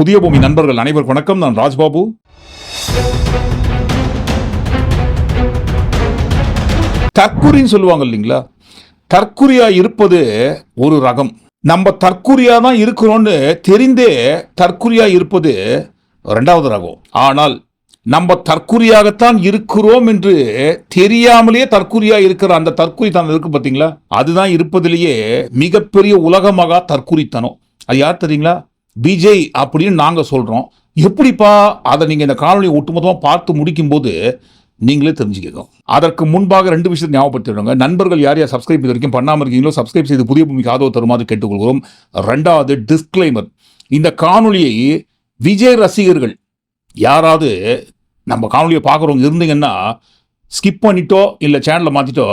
புதிய பூமி நண்பர்கள் அனைவருக்கும் வணக்கம். நான் ராஜ்பாபு. தற்குறின்னு சொல்லுவாங்க இல்லைங்களா? தற்குறியா இருப்பது ஒரு ரகம். நம்ம தற்குறியா தான் இருக்கிறோம்னு தெரிந்தே தற்குறியா இருப்பது ரெண்டாவது ரகம். ஆனால் நம்ம தற்குறியாகத்தான் இருக்கிறோம் என்று தெரியாமலேயே தற்குறியா இருக்கிற அந்த தற்குறித்தனம் இருக்கு பார்த்தீங்களா அதுதான் இருப்பதிலேயே மிகப்பெரிய உலகமாக தற்குறித்தனம் அது யார் தெரியுங்களா? விஜய் அப்படின்னு நாங்கள் சொல்கிறோம் எப்படிப்பா அதை நீங்கள் இந்த காணொலியை ஒட்டுமொத்தமாக பார்த்து முடிக்கும்போது நீங்களே தெரிஞ்சுக்கணும். அதற்கு முன்பாக ரெண்டு விஷயத்தை ஞாபகப்படுத்திடுங்க. நண்பர்கள் யார் யார் சப்ஸ்கிரைப் இது வரைக்கும் பண்ணாமல் இருக்கீங்களோ சப்ஸ்கிரைப் செய்து புதிய பூமிக்கு ஆதரவு தருமாறு கேட்டுக்கொள்கிறோம். ரெண்டாவது டிஸ்க்ளைமர் இந்த காணொலியை விஜய் ரசிகர்கள் யாராவது நம்ம காணொலியை பார்க்குறவங்க இருந்தீங்கன்னா ஸ்கிப் பண்ணிட்டோ இல்லை சேனலை மாற்றிட்டோ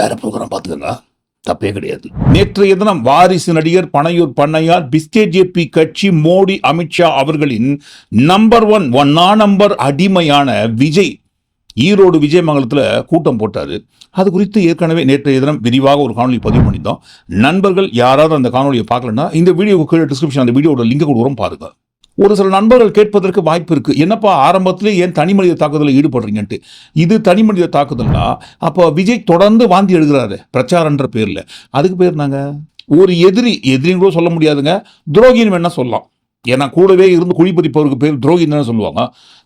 வேறு ப்ரோக்ராம் பார்த்துக்கோங்க. தப்பே கிடையாது. நேற்றைய தினம் வாரிசு நடிகர் பனையூர் பண்ணையார் பிஸ்கேஜேபி கட்சி மோடி அமித்ஷா அவர்களின் நம்பர் ஒன் ஒன்னா நம்பர் அடிமையான விஜய் ஈரோடு விஜயமங்கலத்தில் கூட்டம் போட்டார். அது குறித்து ஏற்கனவே நேற்றைய தினம் விரிவாக ஒரு காணொலி பதிவு பண்ணியிருந்தோம். நண்பர்கள் யாராவது அந்த காணொலியை பார்க்கலன்னா இந்த வீடியோவுக்கு கீழே டிஸ்கிரிப்ஷன் அந்த வீடியோட லிங்க் கொடுக்குறோம் பாருங்கள் ஒரு சில நண்பர்கள் கேட்பதற்கு வாய்ப்பு இருக்கு. என்னப்பா ஆரம்பத்திலே ஏன் தனி மனித தாக்குதலில் ஈடுபடுறீங்கன்ட்டு? இது தனி மனித தாக்குதல்னா அப்போ விஜய் தொடர்ந்து வாந்தி எடுக்கிறாரு பிரச்சாரன்ற பேரில். அதுக்கு பேர் நாங்கள் ஒரு எதிரி. எதிரின்னு கூட சொல்ல முடியாதுங்க. துரோகின்னு வேணால் சொல்லலாம். ஏன்னா கூடவே இருந்து குழிப்பறிப்பவருக்கு பேர் துரோகி தானே சொல்லுவாங்க.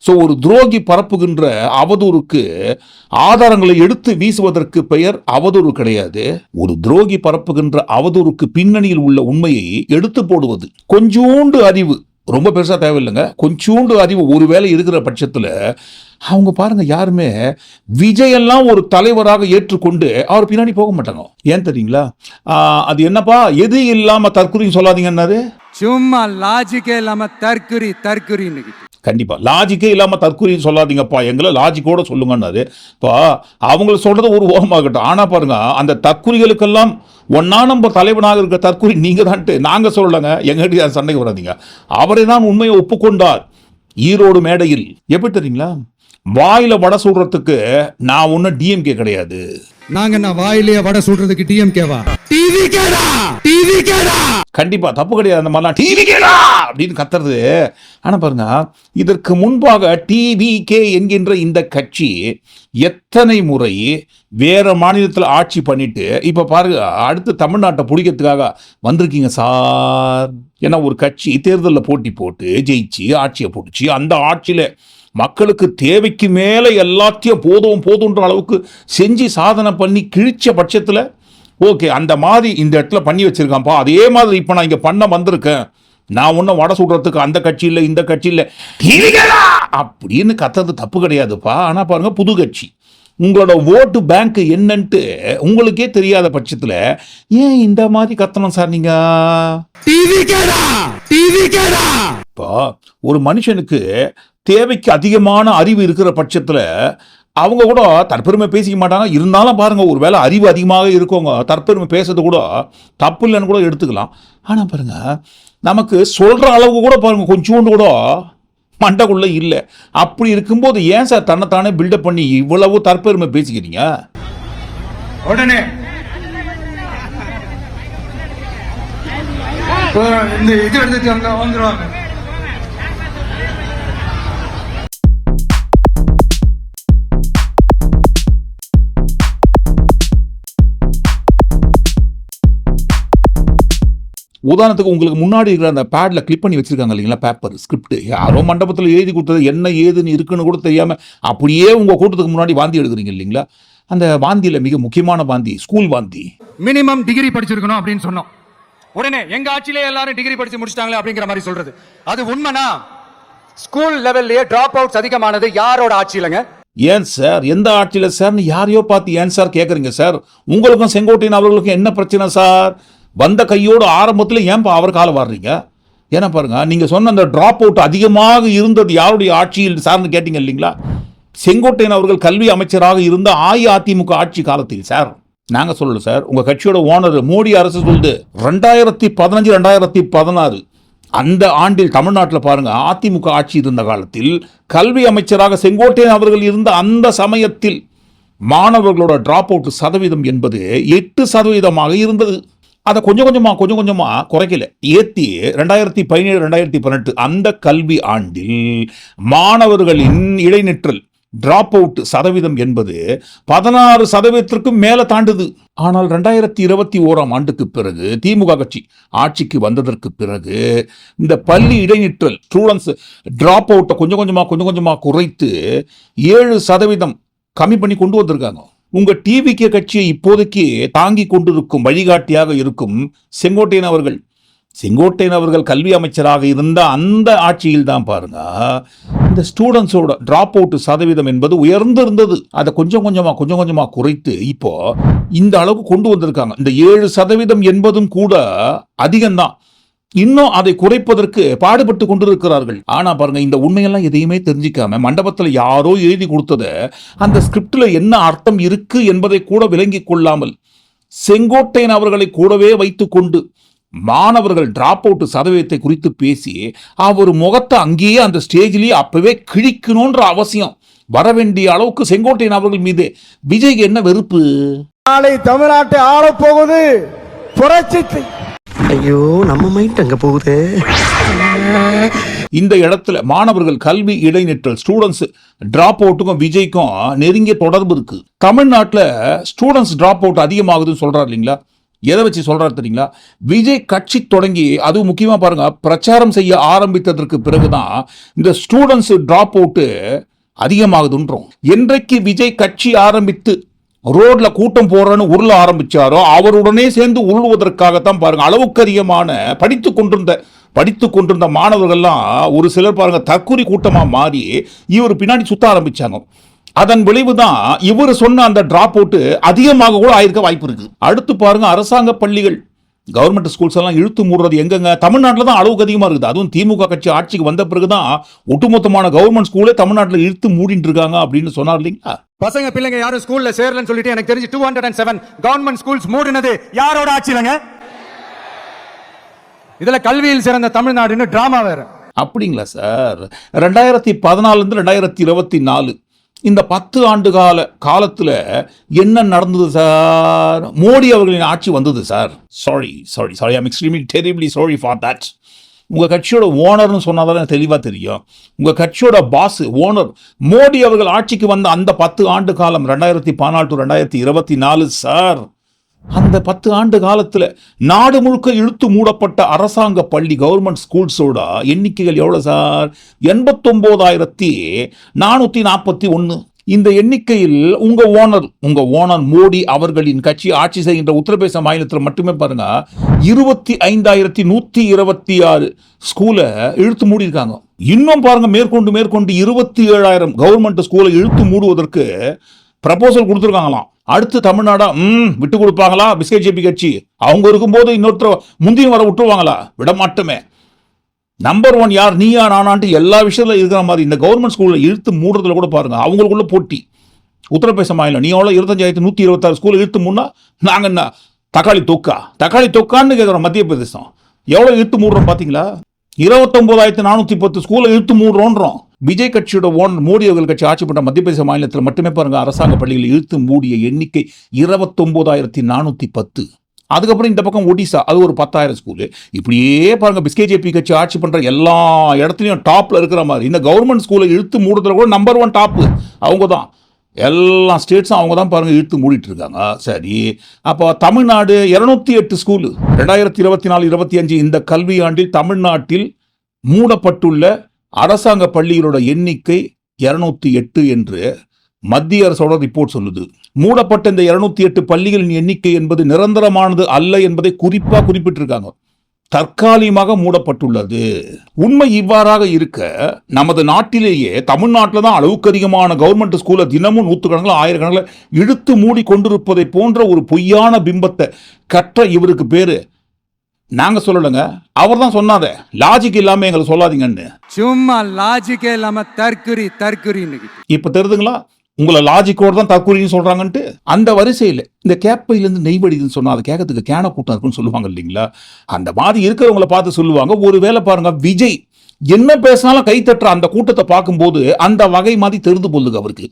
ஸோ ஒரு துரோகி பரப்புகின்ற அவதூறுக்கு ஆதாரங்களை எடுத்து வீசுவதற்கு பெயர் அவதூறு கிடையாது. ஒரு துரோகி பரப்புகின்ற அவதூறுக்கு பின்னணியில் உள்ள உண்மையை எடுத்து போடுவது. கொஞ்சோண்டு அறிவு. ரொம்ப பெருசாக தேவையில்லைங்க. கொஞ்சோண்டு அறிவு ஒருவேளை இருக்கிற பட்சத்தில் அவங்க பாருங்கள் யாருமே விஜயெல்லாம் ஒரு தலைவராக ஏற்றுக்கொண்டு அவர் பின்னாடி போக மாட்டாங்க. ஏன் தெரியுங்களா? அது என்னப்பா? எது இல்லாமல் தற்கொலைன்னு சொல்லாதீங்கன்னாரு சும்மா லாஜிக்கே இல்லாமல் தற்குறி தற்குறின்னு கண்டிப்பாக லாஜிக்கே இல்லாமல் தற்கொலை சொல்லாதீங்கப்பா. எங்களை லாஜிக்கோட சொல்லுங்கன்னாரு. இப்போ அவங்கள சொல்கிறது ஒரு ஓரமாகட்டும். ஆனால் பாருங்க அந்த தற்குறிகளுக்கெல்லாம் ஒன்றா நம்ம தலைவனாக இருக்கிற தற்குறி நீங்கள் தான்ட்டு நாங்கள் சொல்லலைங்க எங்கிட்ட சண்டைக்கு வராதீங்க. அவரை தான் உண்மையை ஒப்புக்கொண்டார். ஈரோடு மேடையில். எப்படி தெரியுங்களா? வாயில வடை சுடுறதுக்கு நான் ஒன்றும் டிஎம்கே கிடையாது. நாங்க என்ன வாயிலேயே வடை சுடுறதுக்கு டிஎம்கேவா டிவி கேடா டிவி கேடா கண்டிப்பா தப்பு கிடையாது அந்த மாதிரிலாம். டிவி கேடா அப்படின்னு கத்துறது. ஆனா பாருங்க இதற்கு முன்பாக டிவி கே என்கின்ற இந்த கட்சி எத்தனை முறை வேற மாநிலத்தில் ஆட்சி பண்ணிட்டு இப்ப பாருங்க அடுத்து தமிழ்நாட்டை பிடிக்கிறதுக்காக வந்திருக்கீங்க சார். ஏன்னா ஒரு கட்சி தேர்தலில் போட்டி போட்டு ஜெயிச்சு ஆட்சியை போட்டுச்சு அந்த ஆட்சியில மக்களுக்கு தேவைக்கு மேலே எல்லாத்தையும் போதும் போதுன்ற அளவுக்கு செஞ்சு சாதனை பண்ணி கிழிச்ச பட்சத்தில் ஓகே அந்த மாதிரி இந்த இடத்துல பண்ணி வச்சுருக்கான்ப்பா. அதே மாதிரி இப்போ நான் இங்கே பண்ண வந்திருக்கேன். நான் ஒன்றும் வடை சுடுறதுக்கு அந்த கட்சி இல்லை இந்த கட்சி இல்லை. அப்படின்னு கத்துறது தப்பு கிடையாதுப்பா. ஆனால் பாருங்கள் புது கட்சி உங்களோட ஓட்டு பேங்க் என்னன்ட்டு உங்களுக்கே தெரியாத பட்சத்தில் ஏன் இந்த மாதிரி கத்தணும் சார் நீங்க? டிவி கேடா டிவி கேடா இப்போ ஒரு மனுஷனுக்கு தேவைக்கு அதிகமான அறிவு இருக்கிற பட்சத்தில் அவங்க கூட தற்பெருமை பேசிக்க மாட்டாங்க. இருந்தாலும் பாருங்க ஒரு வேளை அறிவு அதிகமாக இருக்கவங்க தற்பெருமை பேசுறது கூட தப்பு இல்லைன்னு கூட எடுத்துக்கலாம். ஆனால் பாருங்க நமக்கு சொல்ற அளவுக்கு கூட பாருங்க கொஞ்சோண்டு கூட மண்டக்குள்ளே இல்லை. அப்படி இருக்கும்போது ஏன் சார் தன்னைத்தானே பில்டப் பண்ணி இவ்வளவு தற்பெருமை பேசிக்கிறீங்க? உடனே. இந்த இது எடுத்துட்டு வந்துடுவாங்க உதாரணத்துக்கு உங்களுக்கு முன்னாடி இருக்கிற அந்த பேட்ல கிளிப் பண்ணி வச்சிருக்காங்க இல்லைங்களா பேப்பர் ஸ்கிரிப்ட் யாரோ மண்டபத்தில் எழுதி கொடுத்தது என்ன ஏதுன்னு இருக்குன்னு கூட தெரியாம அப்படியே உங்க கூட்டத்துக்கு முன்னாடி வாந்தி எடுக்கிறீங்க இல்லைங்களா? அந்த வாந்தியில மிக முக்கியமான வாந்தி ஸ்கூல் வாந்தி. மினிமம் டிகிரி படிச்சிருக்கணும் அப்படின்னு சொன்னோம். உடனே எங்க ஆட்சியிலே எல்லாரும் டிகிரி படிச்சு முடிச்சிட்டாங்களே அப்படிங்கிற மாதிரி சொல்றது. அது உண்மைனா ஸ்கூல் லெவல்லயே டிராப் அவுட்ஸ் அதிகமானது யாரோட ஆட்சியிலங்க? ஏன் சார்? எந்த ஆட்சியில சார்னு யாரையோ பார்த்து ஏன் சார் கேட்குறீங்க சார்? உங்களுக்கும் செங்கோட்டையன் அவர்களுக்கும் என்ன பிரச்சனை சார்? வந்த கையோடு ஆரம்பத்தில் ஏன்பா அவர் காலை வாடுறீங்க ஏன்னா பாருங்கள் நீங்கள் சொன்ன அந்த ட்ராப் அவுட் அதிகமாக இருந்தது யாருடைய ஆட்சியில் சார்னு கேட்டீங்க இல்லைங்களா? செங்கோட்டையன் அவர்கள் கல்வி அமைச்சராக இருந்த அஇஅதிமுக ஆட்சி காலத்தில் சார். நாங்கள் சொல்லல சார். உங்கள் கட்சியோட ஓனர் மோடி அரசு சொல்லுது ரெண்டாயிரத்தி பதினஞ்சு ரெண்டாயிரத்தி பதினாறு. அந்த ஆண்டில் தமிழ்நாட்டில் பாருங்க அதிமுக ஆட்சி இருந்த காலத்தில் கல்வி அமைச்சராக செங்கோட்டையன் அவர்கள் இருந்த அந்த சமயத்தில் மாணவர்களோட ட்ராப் அவுட் சதவீதம் என்பது எட்டு சதவீதமாக இருந்தது. அதை கொஞ்சம் கொஞ்சமாக கொஞ்சம் கொஞ்சமாக குறைக்கல. ஏற்றி ரெண்டாயிரத்தி பதினேழு ரெண்டாயிரத்தி பதினெட்டு அந்த கல்வி ஆண்டில் மாணவர்களின் இடைநிற்றல் டிராப் அவுட் சதவீதம் என்பது பதினாறு சதவீதத்திற்கும் மேலே தாண்டுது. ஆனால் ரெண்டாயிரத்தி இருபத்தி ஓராம் ஆண்டுக்கு பிறகு திமுக கட்சி ஆட்சிக்கு வந்ததற்கு பிறகு இந்த பள்ளி இடைநிற்றல் ஸ்டூடெண்ட்ஸ் டிராப் அவுட்டை கொஞ்சம் கொஞ்சமாக கொஞ்சம் கொஞ்சமாக குறைத்து ஏழு சதவீதம் கம்மி பண்ணி கொண்டு வந்திருக்காங்க. உங்கள் டிவிக்கு கட்சியை இப்போதைக்கு தாங்கி கொண்டிருக்கும் வழிகாட்டியாக இருக்கும் செங்கோட்டையன் அவர்கள். செங்கோட்டையன் அவர்கள் கல்வி அமைச்சராக இருந்த அந்த ஆட்சியில் தான் பாருங்க இந்த ஸ்டூடெண்ட்ஸோட ட்ராப் அவுட் சதவீதம் என்பது உயர்ந்திருந்தது. அதை கொஞ்சம் கொஞ்சமாக கொஞ்சம் கொஞ்சமாக குறைத்து இப்போ இந்த அளவுக்கு கொண்டு வந்திருக்காங்க. இந்த ஏழு சதவீதம் என்பதும் கூட அதிகம்தான். இன்னும் அதை குறைப்பதற்கு பாடுபட்டு கொண்டிருக்கிறார்கள். ஆனா பாருங்க இந்த உண்மையெல்லாம் எதையுமே தெரிஞ்சிக்காம மண்டபத்தில் யாரோ எழுதி கொடுத்தத அந்த ஸ்கிரிப்டில் என்ன அர்த்தம் இருக்கு என்பதை கூட விளங்கிக் கொள்ளாமல் செங்கோட்டையன் அவர்களை கூடவே வைத்துக்கொண்டு மாணவர்கள் டிராப் அவுட் சதவீதத்தை குறித்து பேசி அவர் முகத்தை அங்கேயே அந்த ஸ்டேஜ்லேயே அப்பவே கிழிக்கணுன்ற அவசியம். வர வேண்டிய அளவுக்கு செங்கோட்டையன் அவர்கள் மீது. விஜய்க்கு என்ன வெறுப்பு? நாளை தமிழ்நாட்டை ஆளப்போவது புரட்சி ஐயோ நம்ம மைண்ட் அங்க போகுது. இந்த இடத்துல மாணவர்கள் கல்வி இடைநிற்றல் ஸ்டூடெண்ட்ஸ் டிராப் அவுட்டுக்கும் விஜய்க்கும் நெருங்கிய தொடர்பு இருக்கு. தமிழ்நாட்டில் ஸ்டூடெண்ட்ஸ் டிராப் அவுட் அதிகமாகுதுன்னு சொல்றாரு இல்லைங்களா? எதை வச்சு சொல்றாரு தெரியுங்களா? விஜய் கட்சி தொடங்கி அதுவும் முக்கியமா பாருங்க பிரச்சாரம் செய்ய ஆரம்பித்ததற்கு பிறகுதான் இந்த ஸ்டூடெண்ட்ஸ் டிராப் அவுட்டு அதிகமாகுதுன்றோம். என்றைக்கு விஜய் கட்சி ஆரம்பித்து ரோட்ல கூட்டம் போறன்னு உருள ஆரம்பிச்சாரோ அவருடனே சேர்ந்து உருளுவதற்காகத்தான் பாருங்க அளவுக்கு அதிகமான படித்து கொண்டிருந்த படித்து கொண்டிருந்த மாணவர்கள்லாம் ஒரு சிலர் பாருங்க தற்கொலை கூட்டமா மாறி இவர் பின்னாடி சுத்த ஆரம்பிச்சாங்க. அதன் விளைவு தான் இவர் சொன்ன அந்த டிராப் அவுட்டு அதிகமாக கூட ஆயிருக்க வாய்ப்பு இருக்குது. அடுத்து பாருங்க அரசாங்க பள்ளிகள். கவர்மெண்ட் ஸ்கூல்ஸ் எல்லாம் இழுத்து மூடுறது எங்கங்க? தமிழ்நாட்டில் தான் அளவுக்கு அதிகமாக இருக்குது. அதுவும் திமுக கட்சி ஆட்சிக்கு வந்த பிறகு தான் ஒட்டுமொத்தமான கவர்மெண்ட் ஸ்கூலே தமிழ்நாட்டில் இழுத்து மூடிட்டு இருக்காங்க அப்படின்னு சொன்னார் இல்லைங்களா? பசங்க பிள்ளைங்க யாரும் ஸ்கூல்ல சேரலன்னு சொல்லிட்டு எனக்கு தெரிஞ்சு two hundred and seven government schools மூடினது யாரோட ஆட்சியிலங்க இதுல கல்வியில் சிறந்த தமிழ்நாடுன்னு டிராமா வேற. அப்படிங்களா சார் ரெண்டாயிரத்தி பதினாலுலேருந்து ரெண்டாயிரத்தி இருபத்தி நாலு இந்த பத்து ஆண்டு கால காலத்தில் என்ன நடந்தது சார்? மோடி அவர்களின் ஆட்சி வந்தது sir. Sorry sorry sorry I'm extremely terribly sorry for that உங்கள் கட்சியோட ஓனர்னு சொன்னால் தான் தெளிவாக தெரியும். உங்கள் கட்சியோட பாஸ் ஓனர் மோடி அவர்கள் ஆட்சிக்கு வந்த அந்த பத்து ஆண்டு காலம் ரெண்டாயிரத்தி பதினாலு டு ரெண்டாயிரத்தி இருபத்தி நாலு சார். அந்த பத்து ஆண்டு காலத்தில் நாடு முழுக்க இழுத்து மூடப்பட்ட அரசாங்க பள்ளி கவர்மெண்ட் ஸ்கூல்ஸோட எண்ணிக்கைகள் எவ்வளோ சார்? எண்பத்தொம்போதாயிரத்தி நானூற்றி நாற்பத்தி ஒன்று இந்த எண்ணிக்கையில் உங்க ஓனர் உங்க ஓனர் மோடி அவர்களின் கட்சி ஆட்சி செய்கின்ற உத்தரப்பிரதேச மாநிலத்தில் மட்டுமே பாருங்க இருபத்தி ஐந்தாயிரத்தி நூற்றி இருபத்தி ஆறு ஸ்கூலை இழுத்து மூடியிருக்காங்க. இன்னும் பாருங்க மேற்கொண்டு மேற்கொண்டு இருபத்தி ஏழாயிரம் கவர்மெண்ட் ஸ்கூலை இழுத்து மூடுவதற்கு ப்ரப்போசல் கொடுத்துருக்காங்களாம். அடுத்து தமிழ்நாடா ம் விட்டு கொடுப்பாங்களா? பிஜேபி கட்சி. அவங்க இருக்கும்போது இன்னொருத்தர் முந்தியும் வர விட்டுருவாங்களா? விட மாட்டோமே. நம்பர் ஒன் யார்? நீயா நானான்ட்டு எல்லா விஷயத்துல இருக்கிற மாதிரி இந்த கவர்மெண்ட் ஸ்கூலில் இழுத்து மூடுறதுல கூட பாருங்க அவங்களுக்குள்ள போட்டி. உத்தரப்பிரதேச மாநிலம் நீ எவ்வளோ இருபத்தஞ்சாயிரத்தி நூற்றி இருபத்தாறு ஸ்கூல் இழுத்து முன்னா நாங்கள் என்ன? தக்காளி தொக்கா? தக்காளி தொக்கான்னு கேட்குறோம் மத்திய பிரதேசம். எவ்வளோ இழுத்து மூடுறோம் பார்த்தீங்களா இருபத்தொம்போதாயிரத்தி நானூற்றி பத்து ஸ்கூலை இழுத்து மூடுறோன்றோம். விஜய் கட்சியோட ஓன் மோடி அவர்கள் கட்சி ஆட்சி பண்ண மத்திய பிரதேச மாநிலத்தில் மட்டுமே பாருங்க அரசாங்க பள்ளிகள் இழுத்து மூடிய எண்ணிக்கை இருபத்தொம்போதாயிரத்தி நானூற்றி பத்து. அதுக்கப்புறம் இந்த பக்கம் ஒடிசா அது ஒரு பத்தாயிரம் ஸ்கூலு இப்படியே பாருங்க பிஸ்கேஜேபி கட்சி ஆட்சி பண்ணுற எல்லா இடத்துலையும் டாப்பில் இருக்கிற மாதிரி. இந்த கவர்மெண்ட் ஸ்கூலை இழுத்து மூடுறதுல கூட நம்பர் ஒன் டாப்பு அவங்க தான் எல்லா ஸ்டேட்ஸும் அவங்க தான் பாருங்கள் இழுத்து மூடிட்டு இருக்காங்க. சரி. அப்போ தமிழ்நாடு இரநூத்தி எட்டு ஸ்கூலு ரெண்டாயிரத்தி இருபத்தி நாலு இருபத்தி அஞ்சு இந்த கல்வியாண்டில் தமிழ்நாட்டில் மூடப்பட்டுள்ள அரசாங்க பள்ளிகளோட எண்ணிக்கை இருநூத்தி எட்டு என்று மத்திய அரசோட ரிப்போர்ட் சொல்லுது. மூடப்பட்ட இந்த இருநூத்தி எட்டு பள்ளிகளின் எண்ணிக்கை என்பது நிரந்தரமானது அல்ல என்பதை குறிப்பாக குறிப்பிட்டிருக்காங்க. தற்காலிகமாக மூடப்பட்டுள்ளது. உண்மை இவ்வாறாக இருக்க நமது நாட்டிலேயே தமிழ்நாட்டில் தான் அளவுக்கு அதிகமான கவர்மெண்ட் ஸ்கூலை தினமும் நூற்றுக்கணக்கில் ஆயிரக்கணக்கில் இழுத்து மூடி கொண்டிருப்பதை போன்ற ஒரு பொய்யான பிம்பத்தை கற்ற இவருக்கு பேர் நாங்க சொல்லலைங்க. அவர் தான் சொன்னாரே லாஜிக் இல்லாம எங்களை சொல்லாதீங்கன்னு. சும்மா லாஜிக்கே இல்லாம தற்குறி தற்குறின்னு இப்ப தெரியுதுங்களா உங்களை லாஜிக்கோட தான் தற்கொலைன்னு சொல்றாங்கன்ட்டு அந்த வரிசையில் இந்த கேப்பையிலேருந்து நெய் வடிதுன்னு சொன்னா அதை கேட்கறதுக்கு கேன கூட்டம் இருக்குன்னு சொல்லுவாங்க இல்லைங்களா? அந்த மாதிரி இருக்கிறவங்கள பார்த்து சொல்லுவாங்க ஒரு வேளை பாருங்க விஜய் என்ன பேசினாலும் கை தட்டுற அந்த கூட்டத்தை பார்க்கும்போது அந்த வகை மாதிரி தெரிந்து போகுதுங்க அவருக்கு.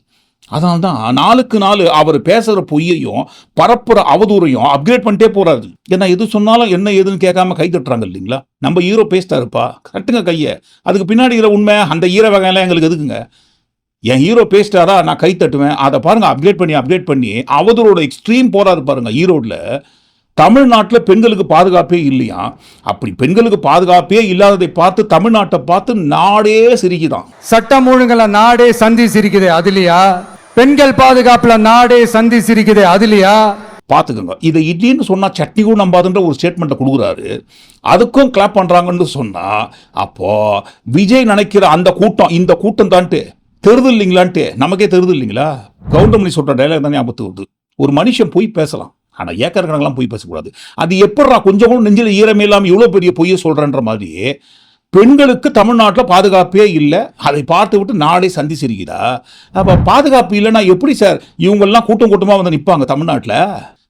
அதனால்தான் நாளுக்கு நாள் அவர் பேசுகிற பொய்யையும் பரப்புற அவதூறையும் அப்கிரேட் பண்ணிட்டே போறாரு. ஏன்னா எது சொன்னாலும் என்ன ஏதுன்னு கேட்காம கை தட்டுறாங்க இல்லைங்களா? நம்ம ஹீரோ பேசிட்டாருப்பா. கட்டுங்க கையை. அதுக்கு பின்னாடி இருக்கிற உண்மை அந்த ஈர வகையெல்லாம் எங்களுக்கு எதுக்குங்க? என் ஹீரோ பேசிட்டாரா? நான் கை தட்டுவேன். அதை பாருங்க அப்டேட் பண்ணி அப்டேட் பண்ணி அவதூறோட எக்ஸ்ட்ரீம் போறாரு பாருங்க ஈரோட்ல தமிழ்நாட்டில் பெண்களுக்கு பாதுகாப்பே இல்லையா? அப்படி பெண்களுக்கு பாதுகாப்பே இல்லாததை பார்த்து தமிழ்நாட்டை பார்த்து நாடே சிரிக்குதான். சட்டம் ஒழுங்குல நாடே சந்தி சிரிக்குது அதுலயா? பெண்கள் பாதுகாப்புல நாடே சந்தி சிரிக்குது அதுலயா? பார்த்துக்கோங்க இதை இட்லின்னு சொன்னால் சட்னி கூட நம்பாதுன்ற ஒரு ஸ்டேட்மெண்ட்டை கொடுக்குறாரு. அதுக்கும் கிளாப் பண்ணுறாங்கன்னு சொன்னால் அப்போ விஜய் நினைக்கிற அந்த கூட்டம் இந்த கூட்டம் தான்ட்டு. தெரிது இல்லைங்களான்ட்டு. நமக்கே தெரிது இல்லைங்களா? கவுண்டமணி சொல்கிற டைலாக் தான் ஞாபகத்து வருது. ஒரு மனுஷன் போய் பேசலாம். ஆனால் ஏக்கர் கணக்கெல்லாம் பொய் பேசக்கூடாது. அது எப்படா கொஞ்சம் கூட நெஞ்சில் ஈரமே இல்லாமல் இவ்வளோ பெரிய பொய்யை சொல்கிறன்ற மாதிரி பெண்களுக்கு தமிழ்நாட்டில் பாதுகாப்பே இல்லை. அதை பார்த்து விட்டு நாடே சந்தி சிரிக்குதா அப்போ பாதுகாப்பு இல்லைன்னா எப்படி சார்? இவங்கெல்லாம் கூட்டம் கூட்டமாக வந்து நிற்பாங்க தமிழ்நாட்டில்?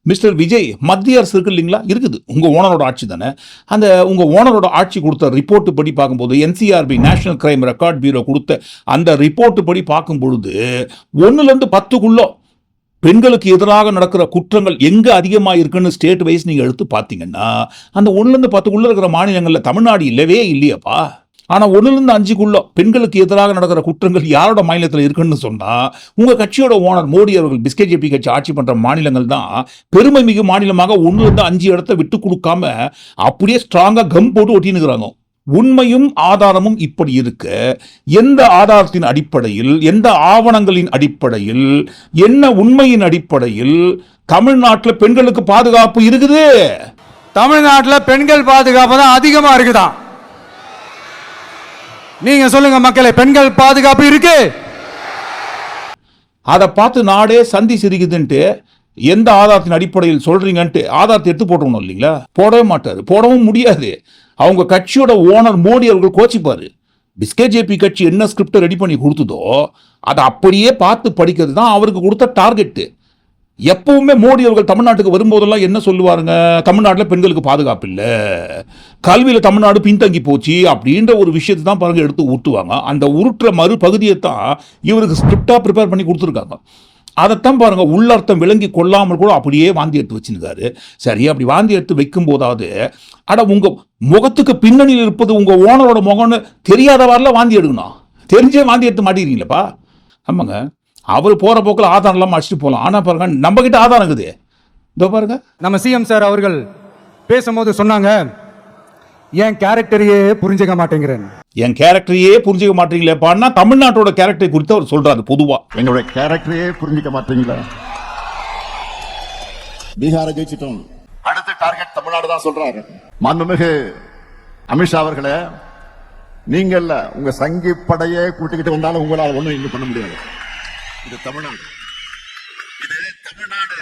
மிஸ்டர் விஜய் மத்திய அரசு இருக்கு இல்லைங்களா? இருக்குது. உங்கள் ஓனரோட ஆட்சி தானே. அந்த உங்கள் ஓனரோட ஆட்சி கொடுத்த ரிப்போர்ட்டு படி பார்க்கும்போது NCRB national crime record bureau கொடுத்த அந்த ரிப்போர்ட்டு படி பார்க்கும் பொழுது ஒன்றுலேருந்து பத்துக்குள்ளோ பெண்களுக்கு எதிராக நடக்கிற குற்றங்கள் எங்கே அதிகமாக இருக்குன்னு ஸ்டேட் வைஸ் நீங்கள் எடுத்து பார்த்தீங்கன்னா அந்த ஒன்றுலேருந்து பத்துக்குள்ளே இருக்கிற மாநிலங்களில் தமிழ்நாடு இல்லவே இல்லையப்பா. ஆனால் ஒன்றுலேருந்து அஞ்சுக்குள்ள பெண்களுக்கு எதிராக நடக்கிற குற்றங்கள் யாரோட மாநிலத்தில் இருக்குன்னு சொன்னால் உங்கள் கட்சியோட ஓனர் மோடி அவர்கள் பிஸ்கெட் ஜேபி கட்சி ஆட்சி பண்ணுற மாநிலங்கள் தான் பெருமை மிகு மாநிலமாக ஒன்றுலேருந்து அஞ்சு இடத்த விட்டு கொடுக்காம அப்படியே ஸ்ட்ராங்காக கம் போட்டு ஒட்டினுக்கிறாங்க உண்மையும் ஆதாரமும் இப்படி இருக்க எந்த ஆதாரத்தின் அடிப்படையில் எந்த ஆவணங்களின் அடிப்படையில் என்ன உண்மையின் அடிப்படையில் தமிழ்நாட்டில் பெண்களுக்கு பாதுகாப்பு இருக்குது? தமிழ்நாட்டுல பெண்கள் பாதுகாப்பு தான் அதிகமா இருக்குதாம் நீங்க சொல்லுங்க மக்களே பெண்கள் பாதுகாப்பு இருக்கு? அதை பார்த்து நாடே சந்தி சிரிக்குதுன்ட்டு எந்த ஆதாரத்தின் அடிப்படையில் சொல்றீங்கன்ட்டு ஆதாரத்தை எடுத்து போட்டுக்கணும் இல்லைங்களா? போடவே மாட்டார். போடவும் முடியாது. அவங்க கட்சியோட ஓனர் மோடி அவர்கள் கோச்சிப்பார். பிஸ்கே ஜேபி கட்சி என்ன ஸ்கிரிப்டை ரெடி பண்ணி கொடுத்ததோ அதை அப்படியே பார்த்து படிக்கிறது தான் அவருக்கு கொடுத்த டார்கெட்டு எப்பவுமே மோடி அவர்கள் தமிழ்நாட்டுக்கு வரும்போதெல்லாம் என்ன சொல்லுவாருங்க? தமிழ்நாட்டில் பெண்களுக்கு பாதுகாப்பு இல்லை. கல்வியில் தமிழ்நாடு பின்தங்கி போச்சு அப்படின்ற ஒரு விஷயத்தை தான் பாருங்கள் எடுத்து ஊட்டுவாங்க. அந்த உருட்டுற மறுபகுதியை தான் இவருக்கு ஸ்கிரிப்டாக ப்ரிப்பேர் பண்ணி கொடுத்துருக்காங்க. அதைத்தான் பாருங்க உள்ளர்த்தம் விளங்கி கொள்ளாமல் கூட அப்படியே வாந்தி எடுத்து வச்சிருக்காரு. சரி அப்படி வாந்தி எடுத்து வைக்கும் போதாவது அட உங்க முகத்துக்கு பின்னணியில் இருப்பது உங்க ஓனரோட முகம்னு தெரியாத வரல வாந்தி எடுக்கணும். தெரிஞ்சே வாந்தி எடுத்து மாட்டிக்கிறீங்களப்பா. ஆமாங்க. அவர் போகிற போக்கில் ஆதாரம் இல்லாமல் அடிச்சுட்டு போகலாம் ஆனால் பாருங்க நம்ம கிட்ட ஆதாரம் இருக்குது. இதோ பாருங்க. நம்ம சிஎம் சார் அவர்கள் பேசும்போது சொன்னாங்க என் கேரக்டரையே புரிஞ்சுக்க மாட்டேங்கிறேன். என் கேரக்டரையே புரிஞ்சுக்க மாட்டீங்களேப்பான்னா தமிழ்நாட்டோட கேரக்டரை குறித்து அவர் சொல்றாரு பொதுவாக எங்களுடைய கேரக்டரையே புரிஞ்சுக்க மாட்டீங்களா? பீகாரை ஜெயிச்சிட்டோம். அடுத்த டார்கெட் தமிழ்நாடு தான் சொல்றாரு. மாண்புமிகு அமித்ஷா அவர்களே நீங்க இல்ல உங்க சங்கி படையே கூட்டிக்கிட்டு வந்தாலும் உங்களால ஒண்ணும் இங்க பண்ண முடியாது. இது தமிழ்நாடு. இது தமிழ்நாடு.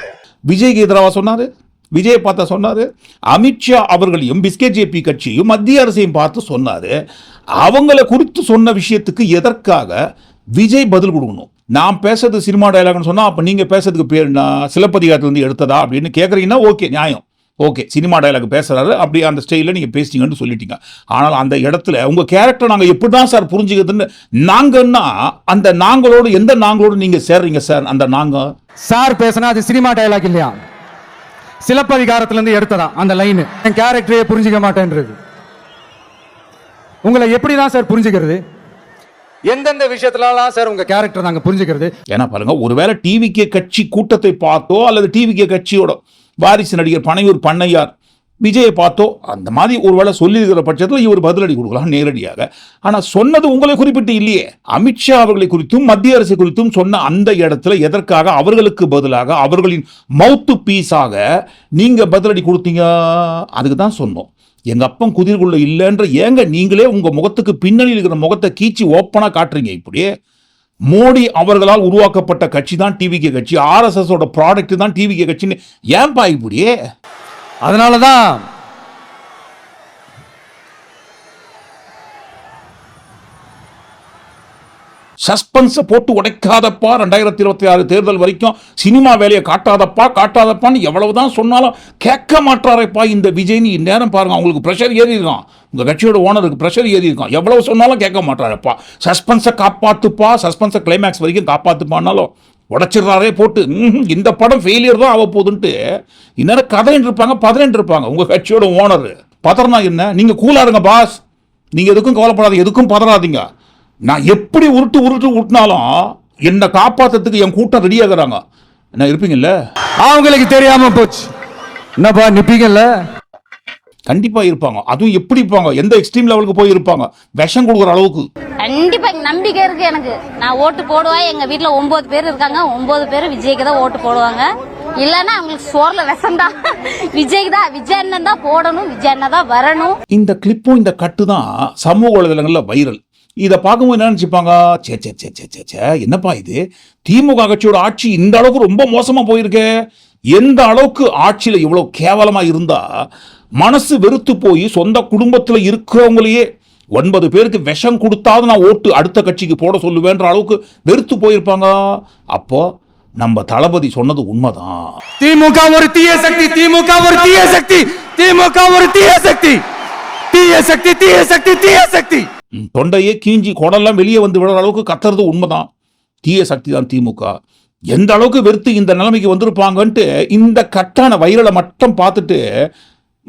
விஜய்க்கு எதிராக சொன்னாரு? விஜய் பார்த்தா சொன்னார் அமித்ஷா அவர்களையும் பிஸ்கே ஜேபி கட்சியும் மத்திய அரசையும் பார்த்து சொன்னார் அவங்கள குறித்து சொன்ன விஷயத்துக்கு எதற்காக விஜய் பதில் கொடுக்கணும்? நான் பேசுறது சினிமா டயலாக்னு சொன்னால் அப்போ நீங்கள் பேசுறதுக்கு பேர் என்ன? சிலப்பதிகாரத்திலிருந்து எடுத்ததா? அப்படின்னு கேட்குறீங்கன்னா ஓகே நியாயம். ஓகே சினிமா டயலாக் பேசுகிறாரு அப்படி அந்த ஸ்டைலில் நீங்கள் பேசிட்டீங்கன்னு சொல்லிட்டீங்க. ஆனால் அந்த இடத்துல உங்கள் கேரக்டர் நாங்கள் எப்படி தான் சார் புரிஞ்சுக்கிறதுன்னு நாங்கன்னா அந்த நாங்களோடு எந்த நாங்களோடு நீங்கள் சேர்றீங்க சார் அந்த நாங்கள் சார் பேசினா அது சினிமா டயலாக் இல்லையா? சிலப்பதிகாரத்திலிருந்து எடுத்ததா? அந்த லைன் என் கேரக்டரையே புரிஞ்சுக்க மாட்டேன்றது. உங்களை எப்படி தான் சார் புரிஞ்சுக்கிறது? எந்தெந்த விஷயத்துலலாம் சார் உங்க கேரக்டர் நாங்க புரிஞ்சுக்கிறது? ஏன்னா பாருங்க ஒருவேளை டிவிகே கட்சி கூட்டத்தை பார்த்தோ அல்லது டிவிகே கட்சியோட வாரிசு நடிகர் பனையூர் பண்ணையார் விஜயை பார்த்தோ அந்த மாதிரி ஒரு ஒருவேளை சொல்லியிருக்கிற பட்சத்தில் இவர் பதிலடி கொடுக்கலாம் நேரடியாக. ஆனால் சொன்னது உங்களை குறிப்பிட்டு இல்லையே. அமித்ஷா அவர்களை குறித்தும் மத்திய அரசு குறித்தும் சொன்ன அந்த இடத்துல எதற்காக அவர்களுக்கு பதிலாக அவர்களின் மவுத்து பீஸாக நீங்கள் பதிலடி கொடுத்தீங்க? அதுக்கு தான் சொன்னோம். எங்கள் அப்பன் குதிர்குள்ள இல்லைன்ற ஏங்க நீங்களே உங்கள் முகத்துக்கு பின்னணியில் இருக்கிற முகத்தை கீச்சி ஓப்பனாக காட்டுறீங்க இப்படியே? மோடி அவர்களால் உருவாக்கப்பட்ட கட்சி. தான் டிவிகே கட்சி ஆர்எஸ்எஸோட ப்ராடக்ட் தான் டிவிகே கட்சின்னு ஏன்பா இப்படியே? அதனால தான் சஸ்பென்ஸை போட்டு உடைக்காதப்பா ரெண்டாயிரத்தி இருபத்தி ஆறு தேர்தல் வரைக்கும் சினிமா வேலையை காட்டாதப்பா காட்டாதப்பான்னு எவ்வளவுதான் சொன்னாலும் கேட்க மாட்டாரப்பா இந்த விஜய்னு இந்நேரம் பாருங்க அவங்களுக்கு ப்ரெஷர் ஏறி இருக்கான் உங்கள் கட்சியோட ஓனருக்கு ப்ரெஷர் ஏறி இருக்கான் எவ்வளவு சொன்னாலும் கேட்க மாட்டாரப்பா. சஸ்பென்ஸை காப்பாற்றுப்பா சஸ்பென்ஸை கிளைமேக்ஸ் வரைக்கும் காப்பாற்றுப்பானாலும் உடைச்சிடுறாரே போட்டு. ம்ஹும், இந்த படம் ஃபெயிலியர் தான் ஆக போகுதுன்ட்டு இந்நேரம் கதைன்னு இருப்பாங்க பதறேன் இருப்பாங்க உங்கள் கட்சியோட ஓனர் பதறனா என்ன? நீங்கள் கூலாருங்க பாஸ் நீங்கள் எதுக்கும் கவலைப்படாதீங்க எதுக்கும் பதறாதீங்க. நான் எப்படி உருட்டு உருட்டு உருட்டினாலும் என்னை காப்பாற்றுறதுக்கு என் கூட்டம் ரெடியாகிறாங்க என்ன இருப்பீங்கல்ல? அவங்களுக்கு தெரியாமல் போச்சு. என்னப்பா நிற்பீங்கல்ல கண்டிப்பா இருப்பாங்க. அதுவும் எப்படி இருப்பாங்க? எந்த எக்ஸ்ட்ரீம் லெவலுக்கு போய் இருப்பாங்க? விஷம் கொடுக்குற அளவுக்கு. கண்டிப்பா நம்பிக்கை இருக்கு எனக்கு. நான் ஓட்டு போடுவேன். எங்க வீட்ல ஒன்பது பேர் இருக்காங்க. ஒன்பது பேர் விஜய்க்கு தான் ஓட்டு போடுவாங்க. இல்லைன்னா அவங்களுக்கு சோர்ல விஷம் தான் விஜய்க்கு தான் விஜய் அண்ணன் தான் போடணும். விஜய் அண்ணன் தான் வரணும். இந்த கிளிப்பும் இந்த கட்டு தான் சமூக வலைதளங்களில் வைரல் இதை பார்க்கும்போது என்ன நினச்சிப்பாங்க? சே சே சே சே சே சே என்னப்பா இது? திமுக கட்சியோட ஆட்சி இந்த அளவுக்கு ரொம்ப மோசமாக போயிருக்கே. எந்த அளவுக்கு ஆட்சியில் இவ்வளோ கேவலமாக இருந்தா மனசு வெறுத்து போய் சொந்த குடும்பத்தில் இருக்கிறவங்களையே ஒன்பது பேருக்கு விஷம் கொடுத்தாவது நான் ஓட்டு அடுத்த கட்சிக்கு போட சொல்லுவேன்ற அளவுக்கு வெறுத்து போயிருப்பாங்க. அப்போ நம்ம தளபதி சொன்னது உண்மைதான். திமுக ஒரு தீய சக்தி திமுக ஒரு தீய சக்தி திமுக ஒரு தீய சக்தி தீய சக்தி தீய சக்தி தீய சக்தி. தொண்டையே கீஞ்சி குடல்லாம் வெளியே வந்து விடுற அளவுக்கு கத்துறது உண்மைதான். தீய சக்தி தான் திமுக. எந்த அளவுக்கு வெறுத்து இந்த நிலைமைக்கு வந்திருப்பாங்கன்ட்டு இந்த கட்டான வைரலை மட்டும் பார்த்துட்டு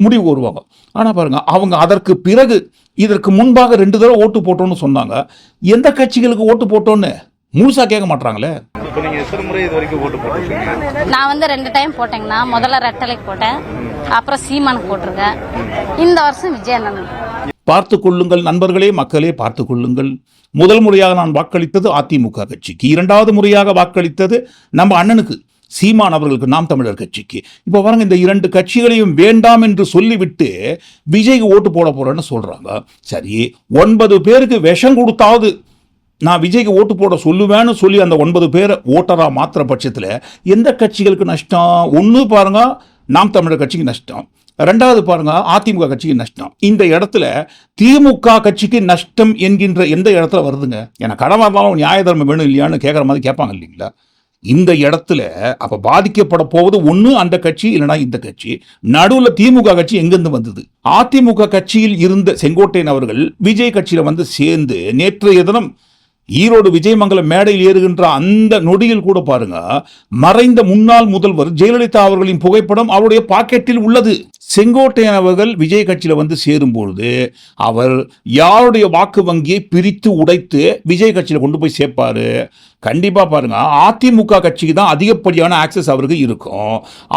முடிவு வருவாங்க ஆனால் பாருங்க அவங்க அதற்கு பிறகு இதற்கு முன்பாக ரெண்டு தடவை ஓட்டு போட்டோம்னு சொன்னாங்க. எந்த கட்சிகளுக்கு ஓட்டு போட்டோன்னு முழுசா கேட்க மாட்டாங்களே நான் வந்து ரெண்டு டைம் போட்டேங்கண்ணா. முதல்ல ரெட்டலைக்கு போட்டேன். அப்புறம் சீமானுக்கு போட்டிருக்கேன். இந்த வருஷம் விஜய் அண்ணனுக்கு பார்த்து கொள்ளுங்கள் நண்பர்களே மக்களே பார்த்து கொள்ளுங்கள். முதல் முறையாக நான் வாக்களித்தது அதிமுக கட்சிக்கு. இரண்டாவது முறையாக வாக்களித்தது நம்ம அண்ணனுக்கு. சீமான் அவர்களுக்கு நாம் தமிழர் கட்சிக்கு. இப்போ பாருங்க இந்த இரண்டு கட்சிகளையும் வேண்டாம் என்று சொல்லிவிட்டு விஜய்க்கு ஓட்டு போட போறேன்னு சொல்றாங்க. சரி ஒன்பது பேருக்கு விஷம் கொடுத்தாவது நான் விஜய்க்கு ஓட்டு போட சொல்லுவேன்னு சொல்லி அந்த ஒன்பது பேரை ஓட்டராக மாத்திர பட்சத்தில் எந்த கட்சிகளுக்கு நஷ்டம்? ஒன்று பாருங்க நாம் தமிழர் கட்சிக்கு நஷ்டம். ரெண்டாவது பாருங்க அதிமுக கட்சிக்கு நஷ்டம். இந்த இடத்துல திமுக கட்சிக்கு நஷ்டம் என்கின்ற எந்த இடத்துல வருதுங்க? எனக்கு கடமை இருந்தாலும் நியாய தர்மம் வேணும் இல்லையான்னு கேட்குற மாதிரி கேட்பாங்க இல்லைங்களா? இந்த இடத்துல அப்ப பாதிக்கப்பட போவது ஒண்ணு அந்த கட்சி இல்லைன்னா இந்த கட்சி. நடுவில் திமுக கட்சி எங்கிருந்து வந்தது? அதிமுக கட்சியில் இருந்த செங்கோட்டையன் அவர்கள் விஜய் கட்சியில வந்து சேர்ந்து நேற்றைய தினம் ஈரோடு விஜயமங்கலம் மேடையில் ஏறுகின்ற அந்த நொடியில் கூட பாருங்க மறைந்த முன்னாள் முதல்வர் ஜெயலலிதா அவர்களின் புகைப்படம் அவருடைய பாக்கெட்டில் உள்ளது. செங்கோட்டையன் அவர்கள் விஜய் கட்சியில் வந்து சேரும்பொழுது அவர் யாருடைய வாக்கு வங்கியை பிரித்து உடைத்து விஜய் கட்சியில் கொண்டு போய் சேர்ப்பாரு? கண்டிப்பா பாருங்க. அதிமுக கட்சிக்கு தான் அதிகப்படியான ஆக்சஸ் அவருக்கு இருக்கும்.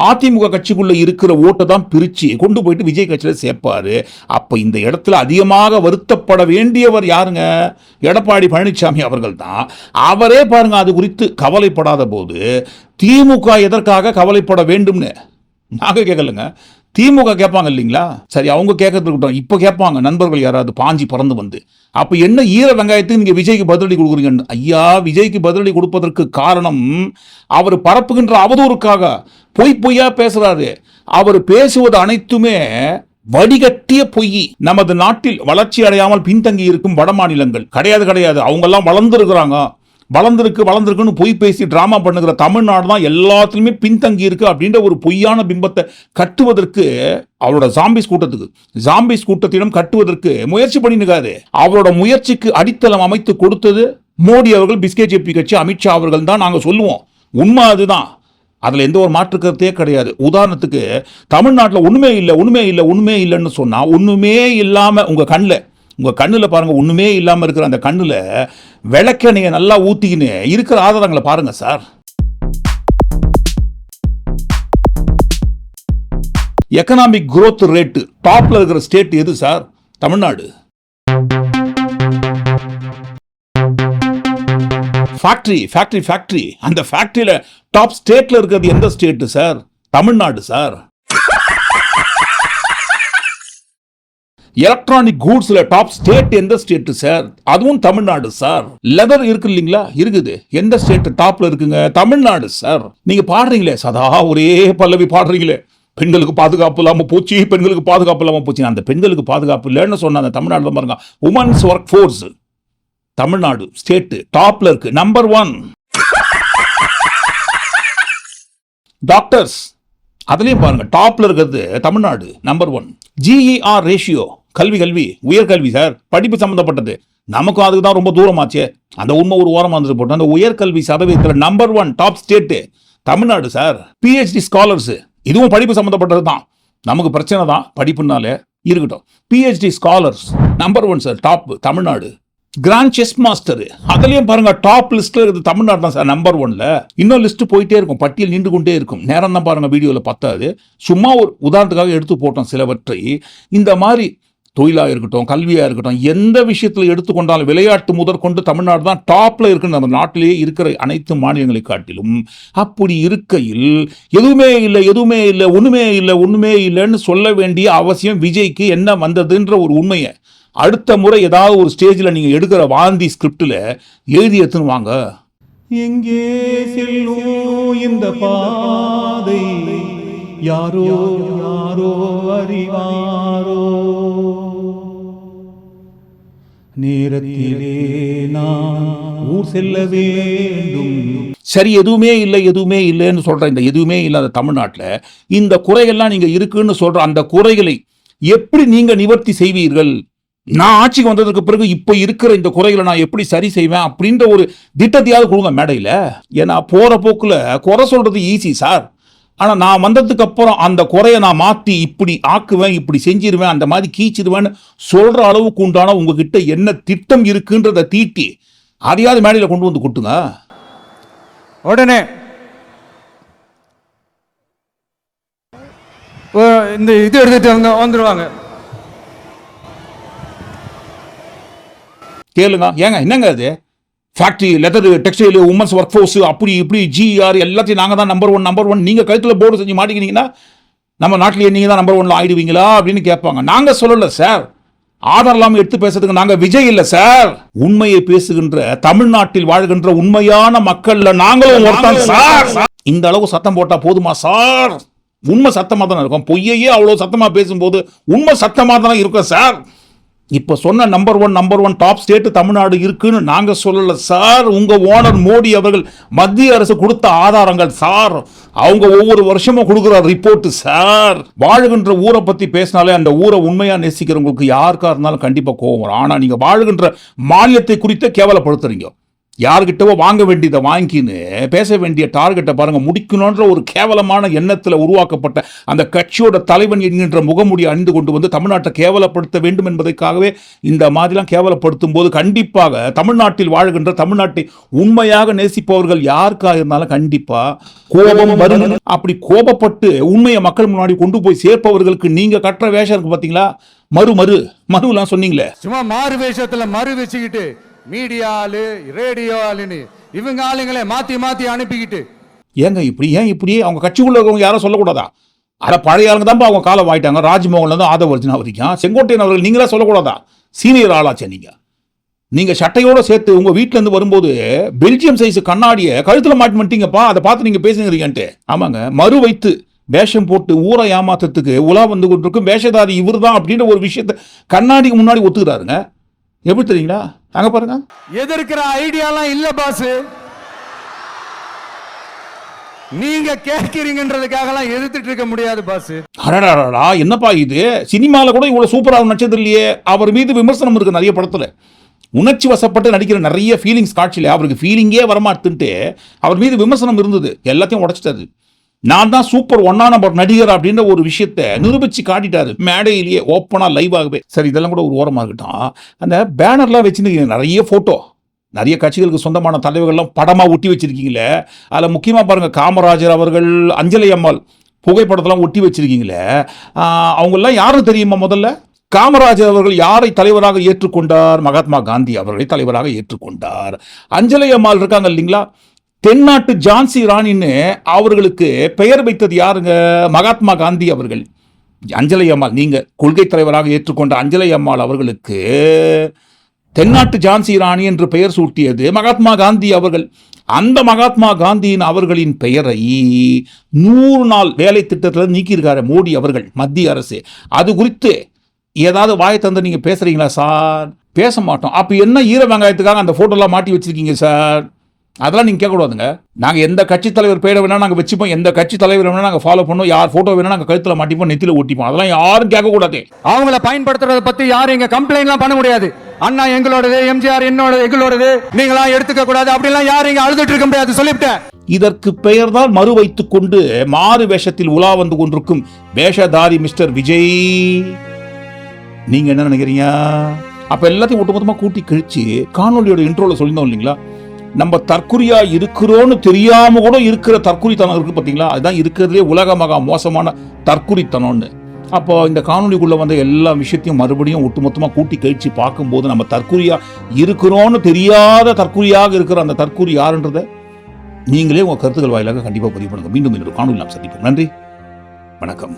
அதிமுக கட்சிக்குள்ள இருக்கிற ஓட்டை தான் பிரிச்சு கொண்டு போயிட்டு விஜய் கட்சியில் சேர்ப்பாரு. அப்போ இந்த இடத்துல அதிகமாக வருத்தப்பட வேண்டியவர் யாருங்க? எடப்பாடி பழனிசாமி அவர்கள் தான். அவரே பாருங்க அது குறித்து கவலைப்படாத போது திமுக எதற்காக கவலைப்பட வேண்டும்னு? நாங்கள் கேட்கலங்க திமுக கேட்பாங்க இல்லைங்களா? சரி அவங்க கேட்கறதுக்கிட்டோம் இருக்கட்டும். இப்போ கேட்பாங்க நண்பர்கள் யாராவது பாஞ்சி பறந்து வந்து. அப்போ என்ன ஈர வெங்காயத்துக்கு நீங்கள் விஜய்க்கு பதிலடி கொடுக்குறீங்கன்னு? ஐயா விஜய்க்கு பதிலடி கொடுப்பதற்கு காரணம் அவர் பரப்புகின்ற அவதூறுக்காக. பொய் பொய்யா பேசுறாரு. அவர் பேசுவது அனைத்துமே வடிகட்டிய பொய். நமது நாட்டில் வளர்ச்சி அடையாமல் பின்தங்கி இருக்கும் வட மாநிலங்கள். கிடையாது கிடையாது. அவங்கெல்லாம் வளர்ந்துருக்கிறாங்க. வளர்ந்துருக்கு வளர்ந்துருக்குன்னு பொய் பேசி ட்ராமா பண்ணுகிற தமிழ்நாடு தான் எல்லாத்துலேயுமே பின்தங்கி இருக்கு அப்படின்ற ஒரு பொய்யான பிம்பத்தை கட்டுவதற்கு அவரோட ஜாம்பிஸ் கூட்டத்துக்கு ஜாம்பிஸ் கூட்டத்திடம் கட்டுவதற்கு முயற்சி பண்ணினுக்காரு. அவரோட முயற்சிக்கு அடித்தளம் அமைத்து கொடுத்தது மோடி அவர்கள் பிஸ்கே ஜேபி கட்சி அமித்ஷா அவர்கள் தான் நாங்கள் சொல்லுவோம். உண்மை அதுதான். அதில் எந்த ஒரு மாற்று கருத்தே கிடையாது. உதாரணத்துக்கு தமிழ்நாட்டில் ஒன்றுமே இல்லை ஒன்றுமே இல்லை ஒன்றுமே இல்லைன்னு சொன்னால் ஒன்றுமே இல்லாமல் உங்கள் கண்ணில் உங்கள் கண்ணில் பாருங்கள் ஒன்றுமே இல்லாமல் இருக்கிற அந்த கண்ணில் விளக்கெண்ணையை நல்லா ஊற்றிக்கின்னு இருக்கிற ஆதாரங்களை பாருங்கள் சார். எக்கனாமிக் குரோத் ரேட்டு டாப்ல இருக்கிற ஸ்டேட் எது sir? Tamil Nadu. Factory factory factory அந்த ஃபேக்ட்ரியில் டாப் ஸ்டேட்ல இருக்கிறது எந்த state sir? Tamil Nadu sir. Electronic கூட்ஸில் top state எந்த ஸ்டேட்டு சார் அதுவும் தமிழ்நாடு சார் லெதர் இருக்கு இல்லைங்களா? இருக்குது. எந்த ஸ்டேட் டாப்ல இருக்குங்க? தமிழ்நாடு சார் நீங்க பாடுறீங்களே? சதா ஒரே பல்லவி பாடுறீங்களே. பெண்களுக்கு பாதுகாப்பு இல்லாமல் போச்சு பெண்களுக்கு பாதுகாப்பு இல்லாமல் போச்சு. அந்த பெண்களுக்கு பாதுகாப்பு இல்லைன்னு சொன்ன அந்த தமிழ்நாட்டில் பாருங்க. Women's work force Tamil Nadu state டாப்ல இருக்கு. நம்பர் ஒன் டாக்டர்ஸ் அதுலேயும் பாருங்க. டாப்ல இருக்கிறது Tamil Nadu. Number one GER ratio கல்வி கல்வி. உயர்கல்வி சார் படிப்பு சம்மந்தப்பட்டது நமக்கும் அதுக்கு தான் ரொம்ப தூரமாச்சே. அந்த உண்மை ஒரு ஓரமாக இருந்துட்டு போட்டோம். அந்த உயர்கல்வி சதவீதத்தில் number one top state Tamil Nadu sir PhD scholars இதுவும் படிப்பு சம்மந்தப்பட்டது தான். நமக்கு பிரச்சனை தான் படிப்புனாலே இருக்கட்டும். PhD scholars number one sir top Tamil Nadu. Grand chess master அதுலேயும் பாருங்க டாப் லிஸ்ட்ல இருக்குது தமிழ்நாடு தான் சார் நம்பர் ஒன்ல இன்னும் லிஸ்ட் போயிட்டே இருக்கும். பட்டியல் நின்று கொண்டே இருக்கும். நேரம் தான் பாருங்க வீடியோவில் பத்தாது. சும்மா ஒரு உதாரணத்துக்காக எடுத்து போட்டோம் சிலவற்றை. இந்த மாதிரி தொழிலாக இருக்கட்டும் கல்வியாக இருக்கட்டும் எந்த விஷயத்தில் எடுத்துக்கொண்டாலும் விளையாட்டு முதற்கொண்டு தமிழ்நாடு தான் டாப்ல இருக்கிற நம்ம நாட்டிலேயே இருக்கிற அனைத்து மாநிலங்களை காட்டிலும். அப்படி இருக்கையில் எதுவுமே இல்லை எதுவுமே இல்லை ஒன்றுமே இல்லை ஒன்றுமே இல்லைன்னு சொல்ல வேண்டிய அவசியம் விஜய்க்கு என்ன வந்ததுன்ற ஒரு உண்மையை அடுத்த முறை ஏதாவது ஒரு ஸ்டேஜில் நீங்கள் எடுக்கிற வாந்தி ஸ்கிரிப்டில் எழுதி எடுத்துன்னு வாங்க. எங்கே செல்லும் இந்த பாதை? யாரோ யாரோ அறிவாரோ? நேரத்திலே நான் ஊர் செல்ல வேண்டும். சரி எதுவுமே இல்லை எதுவுமே இல்லைன்னு சொல்ற இந்த எதுவுமே இல்லாத தமிழ்நாட்டில் இந்த குறைகள்லாம் நீங்க இருக்குன்னு சொல்ற அந்த குறைகளை எப்படி நீங்க நிவர்த்தி செய்வீர்கள்? நான் ஆட்சிக்கு வந்ததுக்கு பிறகு இப்போ இருக்கிற இந்த குறைகளை நான் எப்படி சரி செய்வேன் அப்படின்ற ஒரு திட்டத்தையாவது கொடுங்க மேடையில். ஏன்னா போற போக்குல குறை சொல்றது ஈஸி சார். ஆனா நான் வந்ததுக்கு அப்புறம் அந்த குறையை நான் மாத்தி இப்படி ஆக்குவேன் இப்படி செஞ்சிருவேன் அந்த மாதிரி கீச்சிடுவேன்னு சொல்ற அளவுக்கு உண்டான உங்ககிட்ட என்ன திட்டம் இருக்குன்றதை தீட்டி அதையாவது மேடையில் கொண்டு வந்து கொட்டுங்க. உடனே இந்த இது எடுத்துட்டு வந்து வந்துருவாங்க. கேளுங்க. ஏங்க என்னங்க அது? Factory leather textile women's work force அப்படி இப்படி ஜிஆர் எல்லாத்தையும் நாங்கள் தான் நம்பர் ஒன் நம்பர் ஒன் நீங்கள் கழுத்தில் போர்டு செஞ்சு மாட்டிக்கினீங்கன்னா நம்ம நாட்டிலேயே நீங்கள் தான் நம்பர் ஒன்ல ஆயிடுவீங்களா அப்படின்னு கேட்பாங்க. நாங்கள் சொல்லலை சார் ஆதாரம் இல்லாமல் எடுத்து பேசுறதுக்கு நாங்கள் விஜய் இல்லை சார் உண்மையை பேசுகின்ற தமிழ்நாட்டில் வாழ்கின்ற உண்மையான மக்கள்ல நாங்களும் ஒருத்தன் சார் இந்த அளவு சத்தம் போட்டா போதுமா சார் உண்மை சத்தமாக தானே இருக்கும். பொய்யையே அவ்வளோ சத்தமாக பேசும்போது உண்மை சத்தமாக தானே இருக்கும் சார் இப்போ சொன்ன number one number one top state Tamil Nadu இருக்குன்னு நாங்கள் சொல்லலை. சார் உங்கள் ஓனர் மோடி அவர்கள் மத்திய அரசு கொடுத்த ஆதாரங்கள் சார் அவங்க ஒவ்வொரு வருஷமும் கொடுக்குற ரிப்போர்ட்டு சார் வாழுகின்ற ஊரை பற்றி பேசினாலே அந்த ஊரை உண்மையாக நேசிக்கிறவங்களுக்கு யாருக்காக இருந்தாலும் கண்டிப்பாக கோவம் வரும். நீங்கள் வாழ்கின்ற வாழுகின்ற மாநிலத்தை குறித்து கேவலப்படுத்துறீங்க. யார்கிட்டவோ வாங்க வேண்டியதை வாங்கின்னு பேச வேண்டிய டார்கெட்டை பாருங்க முடிக்கணுன்ற ஒரு கேவலமான எண்ணத்தில் உருவாக்கப்பட்ட அந்த கட்சியோட தலைவன் என்கின்ற முகமுடி அணிந்து கொண்டு வந்து தமிழ்நாட்டை கேவலப்படுத்த வேண்டும் என்பதற்காகவே இந்த மாதிரிலாம் கேவலப்படுத்தும் போது கண்டிப்பாக தமிழ்நாட்டில் வாழ்கின்ற தமிழ்நாட்டை உண்மையாக நேசிப்பவர்கள் யாருக்காக இருந்தாலும் கண்டிப்பா கோபம் வரும். அப்படி கோபப்பட்டு உண்மையை மக்கள் முன்னாடி கொண்டு போய் சேர்ப்பவர்களுக்கு நீங்க கட்டுற வேஷம் இருக்கு பாத்தீங்களா? மறு மறு மறுலாம் சொன்னீங்களே. சும்மா மாறு வேஷத்தில் மறு வச்சுக்கிட்டு மீடியா ஆளு ரேடியோ ஆளுன்னு இவங்க ஆளுங்களே மாத்தி மாத்தி அனுப்பிக்கிட்டு. ஏங்க இப்படி ஏன் இப்படி அவங்க கட்சிக்குள்ள இருக்கவங்க யாரும் சொல்லக்கூடாதா? அட பழைய ஆளுங்க தான் அவங்க காலம் வாயிட்டாங்க. ராஜ்மோகன்ல இருந்து ஆதவ வரைக்கும். செங்கோட்டையன் அவர்கள் நீங்களா சொல்லக்கூடாதா? சீனியர் ஆளாச்சே நீங்க. நீங்க சட்டையோட சேர்த்து உங்க வீட்ல இருந்து வரும்போது பெல்ஜியம் சைஸ் கண்ணாடியை கழுத்துல மாட்டி பண்ணிட்டீங்கப்பா அதை பார்த்து நீங்க பேசுங்கிறீங்கன்ட்டு ஆமாங்க. மறு வைத்து வேஷம் போட்டு ஊரை ஏமாத்துறதுக்கு உலா வந்து கொண்டிருக்கும் வேஷதாரி இவர்தான் அப்படின்ற ஒரு விஷயத்தை கண்ணாடிக்கு முன்னாடி ஒத்துக்கிறாருங்க. எப்படி தெரியுங்களா? அங்க பாருங்க. எதிர்க்கிற ஐடியாலாம் இல்ல பாஸ் நீங்க கேட்கிறீங்கன்றதுக்காகலாம் எதிர்த்துட்டு இருக்க முடியாது பாஸ் அடடா என்னப்பா இது? சினிமாவில் கூட இவ்வளோ சூப்பராக நடிச்சது இல்லையே. அவர் மீது விமர்சனம் இருக்கு நிறைய படத்தில். உணர்ச்சி வசப்பட்டு நடிக்கிற நிறைய ஃபீலிங்ஸ் காட்சியில் அவருக்கு ஃபீலிங்கே வரமாட்டுன்ட்டு அவர் மீது விமர்சனம் இருந்தது. எல்லாத்தையும் உடைச்சிட்டாரு. நான் தான் சூப்பர் ஒன்னா நம்பர் நடிகர் அப்படின்ற ஒரு விஷயத்த நிரூபிச்சு காட்டிட்டாரு. மேடையிலேயே ஓப்பனாக லைவாகவே சரி இதெல்லாம் கூட ஒரு ஓரமாக இருக்கட்டும் அந்த பேனர்லாம் வச்சுருக்கீங்க நிறைய ஃபோட்டோ நிறைய கட்சிகளுக்கு சொந்தமான தலைவர்கள்லாம் படமாக ஒட்டி வச்சுருக்கீங்களே. அதில் முக்கியமாக பாருங்கள் காமராஜர் அவர்கள் அஞ்சலி அம்மாள் புகைப்படத்தெல்லாம் ஒட்டி வச்சுருக்கீங்களே. ஆஹ் அவங்கெல்லாம் யாரும் தெரியுமா முதல்ல? காமராஜர் அவர்கள் யாரை தலைவராக ஏற்றுக்கொண்டார்? மகாத்மா காந்தி அவர்களை தலைவராக ஏற்றுக்கொண்டார். அஞ்சலி அம்மாள் இருக்காங்க இல்லைங்களா? தென்னாட்டு ஜான்சி ராணின்னு அவர்களுக்கு பெயர் வைத்தது யாருங்க? மகாத்மா காந்தி அவர்கள். அஞ்சலை அம்மாள் நீங்க கொள்கை தலைவராக ஏற்றுக்கொண்ட அஞ்சலை அம்மாள் அவர்களுக்கு தென்னாட்டு ஜான்சி ராணி என்று பெயர் சூட்டியது மகாத்மா காந்தி அவர்கள். அந்த மகாத்மா காந்தியின் அவர்களின் பெயரை நூறு நாள் வேலை திட்டத்தில் நீக்கியிருக்காரு மோடி அவர்கள் மத்திய அரசு. அது குறித்து ஏதாவது வாயை தந்து நீங்கள் பேசுகிறீங்களா சார்? பேச மாட்டோம். அப்போ என்ன ஈர வெங்காயத்துக்காக அந்த ஃபோட்டோலாம் மாட்டி வச்சிருக்கீங்க சார்? அதெல்லாம் நீங்க கேட்கக்கூடாதுங்க. நாங்க எந்த கட்சி தலைவர் பேரை வேணா நாங்க வச்சுப்போம் எந்த கட்சி தலைவர் வேணா நாங்க ஃபாலோ பண்ணோம் யார் போட்டோ வேணா நாங்க கழுத்துல மாட்டிப்போம் நெத்தியில ஒட்டிப்போம் அதெல்லாம் யாரும் கேட்கக்கூடாது. அவங்கள பயன்படுத்துறத பத்தி யாரும் இங்க கம்ப்ளைண்ட்லாம் பண்ண முடியாது. அண்ணா எங்களோடது எம்ஜிஆர் என்னோட எங்களோடது நீங்களா எடுத்துக்க கூடாது. அப்படிலாம் யாரும் இங்க அழுதுட்டு இருக்க முடியாது. சொல்லிவிட்டேன். இதற்கு பெயர்தான் மறு வைத்துக் கொண்டு மாறு வேஷத்தில் உலா வந்து கொண்டிருக்கும் வேஷதாரி மிஸ்டர் விஜய். நீங்க என்ன நினைக்கிறீங்க? அப்ப எல்லாத்தையும் ஒட்டுமொத்தமா கூட்டி கழிச்சு காணொலியோட இன்ட்ரோல சொல்லியிருந்தோம் இல்லைங்களா? நம்ம தற்குறியா இருக்கிறோன்னு தெரியாம கூட இருக்கிற தற்குறித்தனம் இருக்கு பார்த்தீங்களா அதுதான் இருக்கிறதுலே உலக மகா மோசமான தற்குறித்தனம்னு. அப்போ இந்த காணொலிக்குள்ளே வந்த எல்லா விஷயத்தையும் மறுபடியும் ஒட்டுமொத்தமாக கூட்டி கழிச்சு பார்க்கும்போது நம்ம தற்குறியா இருக்கிறோன்னு தெரியாத தற்குறியாக இருக்கிற அந்த தற்குறி யாருன்றதை நீங்களே உங்கள் கருத்துக்கள் வாயிலாக கண்டிப்பாக பதிவு பண்ணுங்கள் மீண்டும் இன்னொரு காணொலி நாம் சந்திப்போம். நன்றி. வணக்கம்.